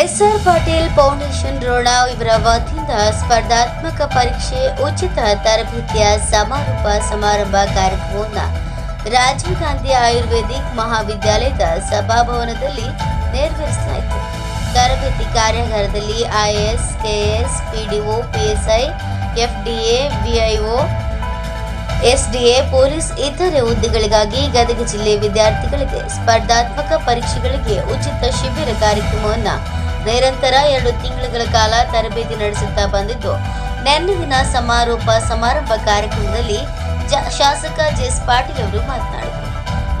S R Patil foundation Ron ಇವರ ವತಿಯಿಂದ ಸ್ಪರ್ಧಾತ್ಮಕ ಪರೀಕ್ಷೆ ಉಚಿತ ತರಬೇತಿಯ ಸಮಾರೋಪ ಸಮಾರಂಭ ಕಾರ್ಯಕ್ರಮವನ್ನು ರಾಜೀವ್ ಗಾಂಧಿ ಆಯುರ್ವೇದಿಕ್ ಮಹಾವಿದ್ಯಾಲಯದ ಸಭಾಭವನದಲ್ಲಿ ನೆರವೇರಿಸಲಾಯಿತು. ತರಬೇತಿ ಕಾರ್ಯಾಗಾರದಲ್ಲಿ IAS KS PDO PSI FDA VIO SDA police ಇತರೆ ಹುದ್ದೆಗಳಿಗಾಗಿ ಗದಗ ಜಿಲ್ಲೆ ವಿದ್ಯಾರ್ಥಿಗಳಿಗೆ ಸ್ಪರ್ಧಾತ್ಮಕ ಪರೀಕ್ಷೆಗಳಿಗೆ ಉಚಿತ ಶಿಬಿರ ಕಾರ್ಯಕ್ರಮವನ್ನು ನಿರಂತರ ಎರಡು ತಿಂಗಳುಗಳ ಕಾಲ ತರಬೇತಿ ನಡೆಸುತ್ತಾ ಬಂದಿದ್ದು. ನಿನ್ನೆ ದಿನ ಸಮಾರೋಪ ಸಮಾರಂಭ ಕಾರ್ಯಕ್ರಮದಲ್ಲಿ ಶಾಸಕ ಜೆಎಸ್ ಪಾಟೀಲ್ ಅವರು ಮಾತನಾಡಿದರು.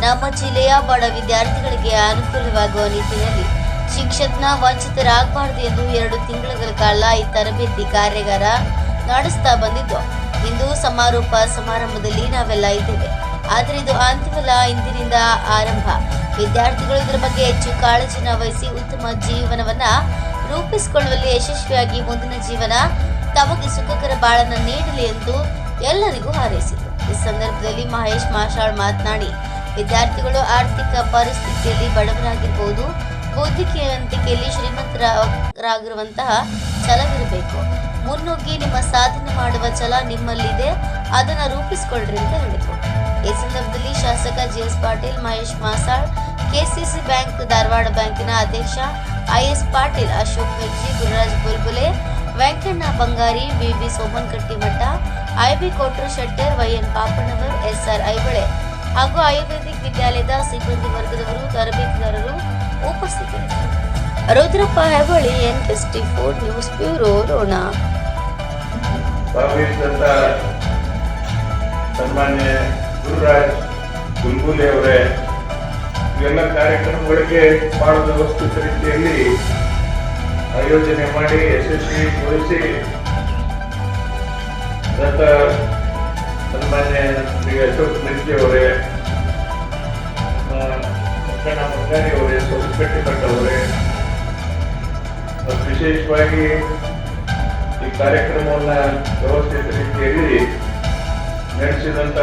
ನಮ್ಮ ಜಿಲ್ಲೆಯ ಬಡ ವಿದ್ಯಾರ್ಥಿಗಳಿಗೆ ಅನುಕೂಲವಾಗುವ ನಿಟ್ಟಿನಲ್ಲಿ ಶಿಕ್ಷಕನ ವಂಚಿತರಾಗಬಾರದು ಎಂದು ಎರಡು ತಿಂಗಳುಗಳ ಕಾಲ ಈ ತರಬೇತಿ ಕಾರ್ಯಾಗಾರ ನಡೆಸ್ತಾ ಬಂದಿದ್ದು. ಇಂದು ಸಮಾರೋಪ ಸಮಾರಂಭದಲ್ಲಿ ನಾವೆಲ್ಲ ಇದ್ದೇವೆ. ಆದರೆ ಇದು ಅಂತಿಮಲ್ಲ ಇಂದಿನಿಂದ ಆರಂಭ. ವಿದ್ಯಾರ್ಥಿಗಳು ಇದರ ಬಗ್ಗೆ ಹೆಚ್ಚು ಕಾಳಜಿನ ವಹಿಸಿ ಉತ್ತಮ ಜೀವನವನ್ನ ರೂಪಿಸಿಕೊಳ್ಳುವಲ್ಲಿ ಯಶಸ್ವಿಯಾಗಿ ಮುಂದಿನ ಜೀವನ ತಮಗೆ ಸುಖಕರ ಬಾಳನ್ನ ನೀಡಲಿ ಎಂದು ಎಲ್ಲರಿಗೂ ಹಾರೈಸಿದರು ಈ ಸಂದರ್ಭದಲ್ಲಿ ಮಹೇಶ್ ಮಾಶಾಳ್ ಮಾತನಾಡಿ, ವಿದ್ಯಾರ್ಥಿಗಳು ಆರ್ಥಿಕ ಪರಿಸ್ಥಿತಿಯಲ್ಲಿ ಬಡವರಾಗಿರಬಹುದು ಬೌದ್ಧಿಕವಂತಿಕೆಯಲ್ಲಿ ಶ್ರೀಮಂತರಾಗಿರುವಂತಹ ಛಲವಿರಬೇಕು. ಮುನ್ನುಗ್ಗಿ ನಿಮ್ಮ ಸಾಧನೆ ಮಾಡುವ ಛಲ ನಿಮ್ಮಲ್ಲಿದೆ, ಅದನ್ನು ರೂಪಿಸಿಕೊಳ್ಳ್ರಿ ಅಂತ ಹೇಳಿದರು. ಈ ಸಂದರ್ಭದಲ್ಲಿ ಶಾಸಕ G S Patil, Mahesh Masal KCC bank, Dharwad ಬ್ಯಾಂಕಿನ ಅಧ್ಯಕ್ಷ IS Patil, Ashok Mirji Gururaj Bulbule, Venkanna Bangari, VV Soman Kattimath IB Kotru Shettar, YN Papannavar SR Aibale ಹಾಗೂ ಆಯುರ್ವೇದಿಕ್ ವಿದ್ಯಾಲಯದ ಸಿಬ್ಬಂದಿ ವರ್ಗದವರು, ತರಬೇತಿದಾರರು ಉಪಸ್ಥಿತರಿದ್ದರು. Rudrappa Hebali NKST four news bureau, Ron. ಸನ್ಮಾನ್ಯ ಗುರುರಾಜ್ ಗುಲ್ಗುಲಿ ಅವರೇ ಇವೆಲ್ಲ ಕಾರ್ಯಕ್ರಮಗಳಿಗೆ ಬಹಳ ವ್ಯವಸ್ಥಿತ ರೀತಿಯಲ್ಲಿ ಆಯೋಜನೆ ಮಾಡಿ ಯಶಸ್ವಿಗೊಳಿಸಿ ಗತ ಸನ್ಮಾನ್ಯ ಶ್ರೀ ಅಶೋಕ್ ಮಿರ್ಜಿ ಅವರೇ ಮುಖಂಡ ಮುಂಗಾರಿ ಅವರೇ ಸೋಮಕಟ್ಟಿ ಭಟ್ ಅವರೇ ವಿಶೇಷವಾಗಿ ಈ ಕಾರ್ಯಕ್ರಮವನ್ನು ವ್ಯವಸ್ಥಿತ ರೀತಿಯಲ್ಲಿ ನಡೆಸಿದಂಥ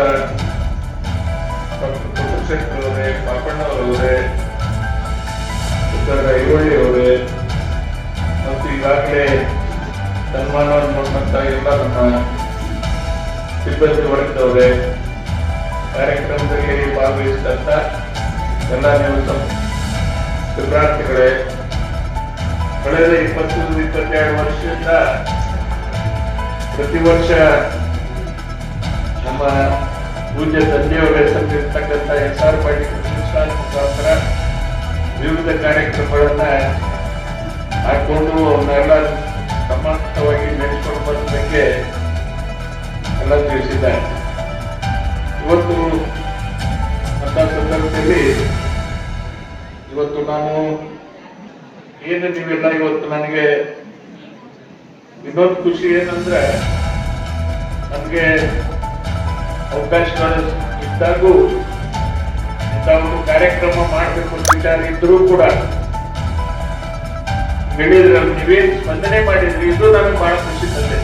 ಡಾಕ್ಟರ್ ಪುಟ್ಟಶೆಟ್ಟಿ ಅವರೇ ಪಾಪಣ್ಣವರವರೇ ಐವಳ್ಳಿ ಅವರೇ ಮತ್ತು ಈಗಾಗಲೇ ಸನ್ಮಾನ ಮೂಲಕ ಎಲ್ಲ ನಮ್ಮ ಸಿಬ್ಬಂದಿ ವರ್ಗದವರೇ, ಕಾರ್ಯಕ್ರಮದಲ್ಲಿ ಭಾಗವಹಿಸಿದಂತ ಎಲ್ಲ ನೀವು ಶುಭಾರ್ಥಿಗಳೇ ಕಳೆದ ಇಪ್ಪತ್ತು ಇಪ್ಪತ್ತೆರಡು ವರ್ಷದಿಂದ ಪ್ರತಿ ವರ್ಷ ನಮ್ಮ ಪೂಜ್ಯ ತಂದೆಯವರ ಹೆಸರಿರ್ತಕ್ಕಂಥ ಎಸ್ ಆರ್ ಪಾಟೀಲ್ ಪ್ರತಿಷ್ಠಾನ ಮುಖಾಂತರ ವಿವಿಧ ಕಾರ್ಯಕ್ರಮಗಳನ್ನ ಹಾಕೊಂಡು ಅವನ್ನೆಲ್ಲ ಸಮರ್ಥವಾಗಿ ನಡೆಸಿಕೊಂಡು ಬಂದಕ್ಕೆ ಎಲ್ಲ ತಿಳಿಸಿದ್ದಾರೆ. ಇವತ್ತು ಅಂತ ಸಂದರ್ಭದಲ್ಲಿ ಇವತ್ತು ನಾನು ಏನು ನೀವೆಲ್ಲ ಇವತ್ತು ನನಗೆ ಇನ್ನೊಂದು ಖುಷಿ ಏನಂದ್ರೆ ನನಗೆ ಅವಕಾಶಗಳು ಇದ್ದಾಗೂ ಒಂದು ಕಾರ್ಯಕ್ರಮ ಮಾಡಬೇಕು ಅಂತ ವಿಚಾರ ಇದ್ರೂ ಕೂಡ ಹೇಳಿದ್ರೆ ನೀವೇ ಸ್ಪಂದನೆ ಮಾಡಿದ್ರಿ ಇದು ನನಗೆ ಬಹಳ ಖುಷಿ ತಂದೆ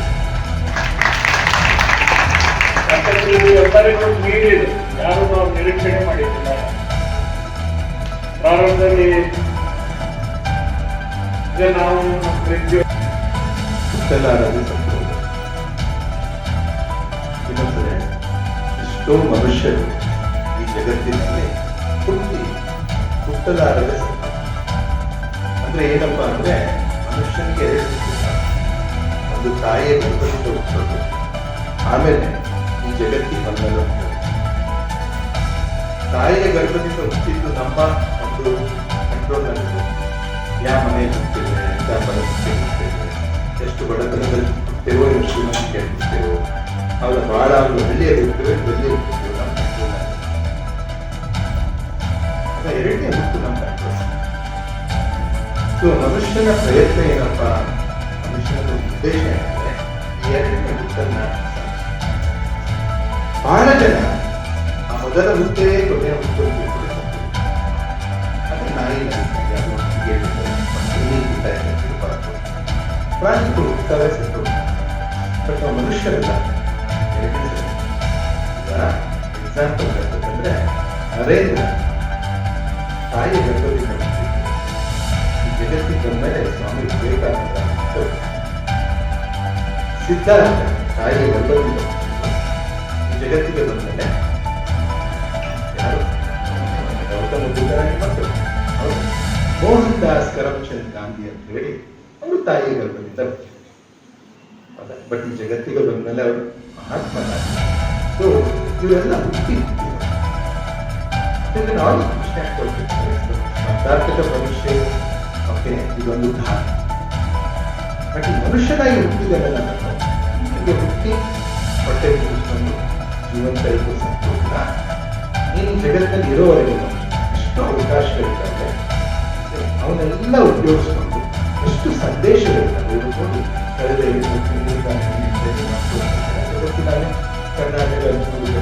ಯಾಕಂದ್ರೆ ಎಲ್ಲರಿಗೂ ನೀಡಿದ್ರು ಯಾರು ನಾವು ನಿರೀಕ್ಷಣೆ ಮಾಡಿದ್ದಿಲ್ಲ. ಪ್ರಾರಂಭದಲ್ಲಿ ನಾವು ಇನ್ನೊಂದರೆ ಎಷ್ಟೋ ಮನುಷ್ಯರು ಈ ಜಗತ್ತಿನಲ್ಲಿ ಹುಟ್ಟಿ ಹುಟ್ಟಲಾರದೆ ಅಂದ್ರೆ ಏನಪ್ಪ ಅಂದ್ರೆ ಮನುಷ್ಯನಿಗೆ ಒಂದು ತಾಯಿಯ ಗರ್ಭದಿಂದ ಹುಟ್ಟೋದು. ಆಮೇಲೆ ಈ ಜಗತ್ತಿಗೆ ಬಂದದ್ದು ತಾಯಿಯ ಗರ್ಭದಿಂದ ಹುಟ್ಟಿದ್ದು ನಮ್ಮ ಒಂದು ಕಂಟ್ರೋಲ್ ಕಂಟ್ರೋಲ್ನಲ್ಲಿದೆ ಯಾವ ಮನೆಯಲ್ಲಿ ಹುಟ್ಟಿದೆ ಎಂತ ಪರಿಸ್ಥಿತಿ ಹುಟ್ಟಿದೆ, ಎಷ್ಟು ಬಡತನದಲ್ಲಿ ಹುಟ್ಟಿರೋ ಎಷ್ಟು ಶ್ರೀಮಂತಿಕೆ ಹುಟ್ಟಿರೋ ಅವರ ಬಹಳ ಒಂದು ಹಳ್ಳಿಯಲ್ಲಿ ಹುಟ್ಟಿವೆ ಬೆಲ್ಲಿ ಹುಟ್ಟಿವೆ ಎರಡನೇ ಹುಟ್ಟು ನಮ್ಮ ಪ್ರಾಕ್ಟೀಸ್ ಸೊ ಮನುಷ್ಯನ ಪ್ರಯತ್ನ ಏನಪ್ಪ ಮನುಷ್ಯನ ಉದ್ದೇಶ ಏನಂದ್ರೆ ಎರಡನೇ ಹುಟ್ಟನ್ನ ಬಹಳ ಜನ ಆ ಮೊದಲ ಹುಟ್ಟೇ ಕೊನೆಯ ಹುಟ್ಟು ನಾಯಿ. ಪ್ರಾಣಿಗಳು ಹುಟ್ಟವೇ ಸತ್ತು ಬಟ್ ಮನುಷ್ಯರಲ್ಲ ಎಕ್ಸಾಂಪಲ್ ಹೇಳ್ಬೇಕಂದ್ರೆ ನರೇಂದ್ರ ಸಿದ್ಧಾರ್ಥ ತಾಯಿ ಈ ಜಗತ್ತಿಗೆ ಬಂದರೆ ಯಾರು? ಗೌತಮ ಬುದ್ಧರಾಗಿ ಮಕ್ಕಳು ಅವರು ಮೋಹನ್ ಕರಮ್ಚಂದ್ ಗಾಂಧಿ ಅಂತ ಹೇಳಿ ಅವರು ತಾಯಿ ಗರ್ಭದಿಂದ ಬಟ್ ಈ ಜಗತ್ತಿಗೆ ಬಂದಮೇಲೆ ಅವರು ಮಹಾತ್ಮ ಗಾಂಧಿ ಸೊ ಇವರೆಲ್ಲ ಹುಟ್ಟಿ ನಾವು ಪ್ರಶ್ನೆ ಕೊಡ್ತಿರ್ತಾರೆ ಸ್ಪರ್ಧಾತ್ಮಕ ಪರೀಕ್ಷೆ ಓಕೆ ಇದೊಂದು ಧಾರ ಬಟ್ ಈ ಮನುಷ್ಯನಾಗಿ ಹೀಗೆ ಹುಟ್ಟಿ ಹೊಟ್ಟೆ ತಿಳಿಸ್ಕೊಂಡು ಜೀವಂತ ಇದ್ದು ಸಂತೋಷ ನೀನು ಜಗತ್ತಲ್ಲಿ ಇರೋವರೆಗೆ ಎಷ್ಟು ಅವಕಾಶಗಳಿದ್ದಾವೆ. ಅವನ್ನೆಲ್ಲ ಉಪಯೋಗಿಸ್ಕೊಂಡು ಎಷ್ಟು ಸಂದೇಶಗಳಿದ್ದಾವೆ ನೋಡಿ ಕಳೆದ ಜಗತ್ತಿನಲ್ಲಿ ಕರ್ನಾಟಕ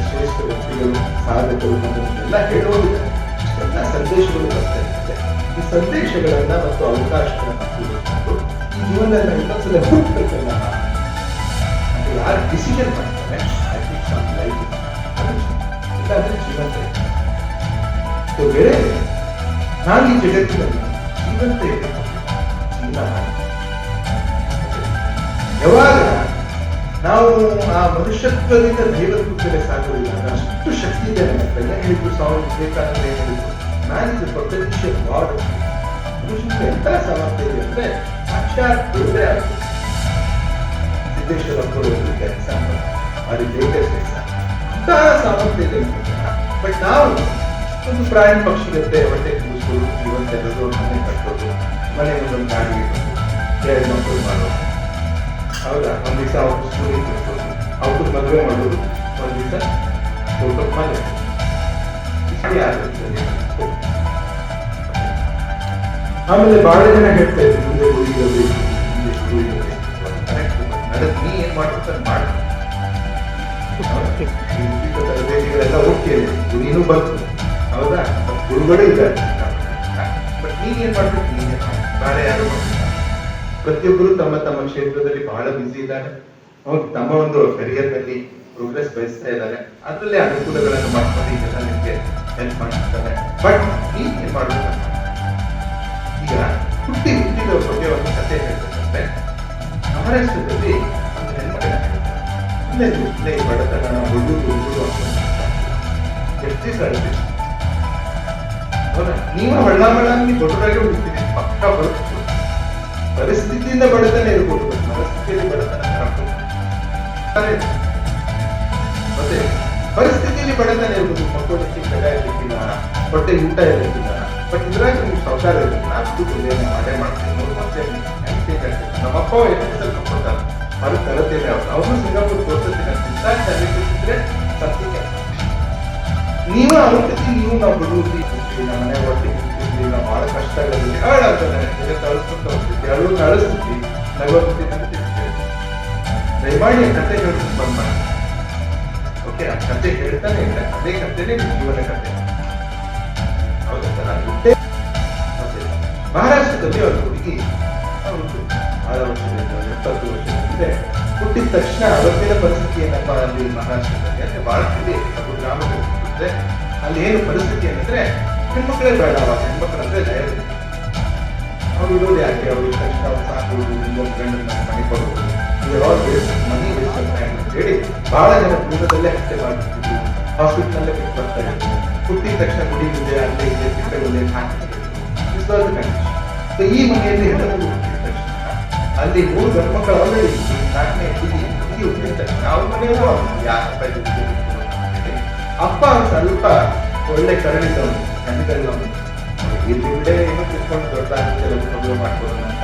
ಶ್ರೇಷ್ಠ ವ್ಯಕ್ತಿಗಳು, ಸಾಧಕರು ಎಲ್ಲ ಹೇಳೋದಿಲ್ಲ. ಎಲ್ಲ ಸಂದೇಶಗಳು ಬರ್ತಾ ಇರುತ್ತೆ. ಈ ಸಂದೇಶಗಳನ್ನ ಮತ್ತು ಅವಕಾಶಗಳನ್ನ ಈ ಜೀವನದಲ್ಲಿ ಇನ್ನೊಂದ್ಸಲ ಹುಟ್ಟಬೇಕಲ್ಲ ಅಂತ ಯಾರು ಡಿಸಿಷನ್ ಮಾಡ್ತಾರೆ ಐ ಥಿಂಕ್ ಸಮ್ ಲೈಫ್ ಇಲ್ಲಾಂದ್ರೆ ಜೀವಂತ ಇರ್ತಾರೆ. ಸೊ ಬೇರೆ ನಾನು ಈ ಜಗತ್ತಿನಲ್ಲಿ ಜೀವಂತ ಇರಬೇಕು ಜೀವನ ಮಾಡಿ ಯಾವಾಗ ನಾವು ಆ ಮನುಷ್ಯತ್ವದಿಂದ ದೈವತ್ವ ಕಡೆ ಸಾಗುವುದಿಲ್ಲ ಅಂದ್ರೆ ಅಷ್ಟು ಶಕ್ತಿ ಇದೆ ನನ್ನ ಹತ್ರ ಏನ್ ಹೇಳಿದ್ರು ಸ್ವಾಮಿ ವಿವೇಕಾನಂದ ಏನ್ ಹೇಳಿದ್ರು ನಾನು ಇದು ಪೊಟೆನ್ಷಿಯಲ್ ವಾರ್ಡ್ ಮನುಷ್ಯನಿಗೆ ಎಂತ ಸಾಮರ್ಥ್ಯ ಇದೆ ಅಂದ್ರೆ ಸಾಕ್ಷಾತ್ ದೇವರೇ ಆಗ್ತದೆ ಸಿದ್ದೇಶ್ವರ ಕೆಲಸ ಅದು ಲೇಟೆಸ್ಟ್ ಕೆಲಸ ಅಂತಹ ಸಾಮರ್ಥ್ಯ ಬಟ್ ನಾವು ಒಂದು ಪ್ರಾಣಿ ಪಕ್ಷಿಗಂತೆ ಹೊಟ್ಟೆ ಕೂಸೋದು ಜೀವನ ತೆರೆದು ಮನೆ ಕಟ್ಟೋದು ಮನೆ ಮುಂದೊಂದು ಗಾಡಿ ಎರಡು ಮಕ್ಕಳು ಮಾಡೋದು ಹೌದಾ? ಒಂದು ದಿವಸ ಅವ್ರು ಸ್ಕೂಲಿಗೆ ಕಟ್ಟೋದು ಅವ್ರ ಮದುವೆ ಮಾಡೋದು. ಒಂದು ದಿವಸ ಫೋಟೋ ಮನೆ. ಇಷ್ಟೇ ಆಗುತ್ತೆ. ಆಮೇಲೆ ಬಹಳ ಜನ ಹೇಳ್ತಾ ಇದ್ರು, ಮುಂದೆ ಗುರಿ ನಡೆದ್ ನೀ ಏನ್ ಮಾಡ್ಬೇಕು ಮಾಡು. ಈ ಉಚಿತ ತರಬೇತಿಗಳೆಲ್ಲ ಓಕೆ. ನೀನು ಬಂತು ಹೌದಾ? ಗುರುಗಳೇ ಇದ್ದಾರೆ. ಬಟ್ ನೀನ್ ಏನ್ ಮಾಡ್ಬೇಕು? ನೀನೇ ಮಾಡು. ಬೇರೆ ಯಾರು ಪ್ರತಿಯೊಬ್ಬರು ತಮ್ಮ ತಮ್ಮ ಕ್ಷೇತ್ರದಲ್ಲಿ ಬಹಳ ಬಿಸಿ ಇದ್ದಾರೆ. ಅವ್ರು ತಮ್ಮ ಒಂದು ಕೆರಿಯರ್ನಲ್ಲಿ ಪ್ರೋಗ್ರೆಸ್ ಬಯಸ್ತಾ ಇದ್ದಾರೆ. ಅದರಲ್ಲೇ ಅನುಕೂಲಗಳನ್ನು ಮಾಡ್ಕೊಂಡು ಇದೆಲ್ಲ ನಿಮಗೆ ಹೆಲ್ಪ್ ಮಾಡ್ತಾರೆ ಬಟ್ ನೀನ್ ಏನ್ ಮಾಡ್ಬೇಕು ಈಗ ಹುಟ್ಟಿ ಹುಟ್ಟಿದ ಬಗ್ಗೆ ಒಂದು ಕತೆ ಹೇಳ್ಬೇಕಂದ್ರೆ ಮಹಾರಾಷ್ಟ್ರದಲ್ಲಿ ಇಲ್ಲೇ ಬಡತನ ಹುಡುಗರು ಹುಡುಗರು ಎಷ್ಟು ಹೌದಾ ನೀವು ಹಳ್ಳಮಳ ನೀವು ದೊಡ್ಡದಾಗಿ ಹುಡುಕ್ತೀರಿ ಪಕ್ಕ ಬರುತ್ತೆ ಪರಿಸ್ಥಿತಿಯಿಂದ ಬಡತನ ಇರ್ಬೋದು ಪರಿಸ್ಥಿತಿಯಲ್ಲಿ ಬಡತನ. ಮತ್ತೆ ಪರಿಸ್ಥಿತಿಯಲ್ಲಿ ಬಡತನ ಇರ್ಬೋದು ಮಕ್ಕಳಿಗೆ ಕಡ ಇರ್ಲಿಕ್ಕಿಲ್ಲ ಹೊಟ್ಟೆ ಊಟ ಇರಲಿಕ್ಕಿಲ್ಲ. ಬಟ್ ಇದ್ರಾಗ ನಿಮ್ಗೆ ಸಂಸಾರ ಇರಲಿಲ್ಲ ದುಡ್ಡು ಮಾಡೇ ಮಾಡ್ತೀನಿ. ಮತ್ತೆ ಹೇಳ್ತೀನಿ. ನಮ್ಮ ಅಪ್ಪ ಎಷ್ಟು ಕೊಡ್ತಾರೆ ಅದು ತರತೇನೆ ಅವ್ರು. ಅವರು ಸಿಂಗಾಪುರ್ ತೋರಿಸ್ತೀನಿ ಸತ್ಯಕ್ಕೆ ನೀವು ನೀವು ನಾವು ಬಿಡುವುದಿ ನಮ್ಮ ಮನೆ ಒಟ್ಟಿಗೆ ನಾವು ಬಹಳ ಕಷ್ಟಗಳಲ್ಲಿ ಹೇಳಾಗ್ತದೆ ನನಗೆ ತಳಿಸ್ಕೊಂತ ಹೋಗ್ತಿದ್ವಿ ಅಳು ಅಳಿಸ್ತಿದ್ವಿ ನಗೋತಿ ದಯಮಾಡಿ ಆ ಕತೆ ಹೇಳ್ಕೊಂಡು ಬಂದ್ ಓಕೆ ಆ ಕತೆ ಹೇಳ್ತಾನೆ ಇಲ್ಲ ಅದೇ ಕಥೆನೇ ಜೀವನ ಕತೆ. ಹೌದಾ ಮಹಾರಾಷ್ಟ್ರದಲ್ಲಿ ಒಂದು ತಕ್ಷಣ ಅವತ್ತಿನ ಪರಿಸ್ಥಿತಿ ಏನಪ್ಪ ಅಲ್ಲಿ ಮಹಾರಾಷ್ಟ್ರದಲ್ಲಿ, ಅಂದ್ರೆ ಬಹಳ ಕಡೆ ಅದು ಗ್ರಾಮದಲ್ಲಿ ಅಲ್ಲಿ ಏನು ಪರಿಸ್ಥಿತಿ ಏನಂದ್ರೆ ಹೆಣ್ಮಕ್ಳೇ ಬೇಡ ಅವ ಹೆಣ್ಮಕ್ಳು ಅಂದ್ರೆ ಜಯ ಅವ್ರು ಇರೋದು ಯಾಕೆ ಅವ್ರು ತಕ್ಷಣ ಅವ್ರು ಸಾಕೋದು ಇನ್ನೊಂದು ಗಂಡನ್ನ ಮನೆ ಕೊಡೋದು. ಮನಿ ಅಂತ ಹೇಳಿ ಬಹಳ ಜನ ದೂರದಲ್ಲೇ ಹತ್ಯೆ ಮಾಡ್ತಿದ್ರು ಹಾಸ್ಪಿಟಲ್ ಬಿಟ್ಟು ಬರ್ತಾ ಇದ್ರು. ಹುಟ್ಟಿದ ತಕ್ಷಣ ಗುಡಿ ಮುಂದೆ ಅಲ್ಲೇ ಇದೆ ಬಿಟ್ಟ ಮುಂದೆ ಈ ಮನೆಯಲ್ಲಿ ಹೆಣ್ಣು ಅಲ್ಲಿ ಮೂರು ಗಂಡು ಮಕ್ಕಳು ಆಲ್ರೆಡಿ ತಕ್ಷಣ ಅವ್ರ ಅಂತ ಹೇಳಿ. ಅಪ್ಪ ಸ್ವಲ್ಪ ಒಳ್ಳೆ ಕರಳಿದವನು ಕಣ್ಣಿದವನು ಇಲ್ಲಿ. ಏನೋ ತಿಳ್ಕೊಂಡು ದೊಡ್ಡ ಮಾಡ್ಕೊಳ್ಳೋಣ ಅಂತ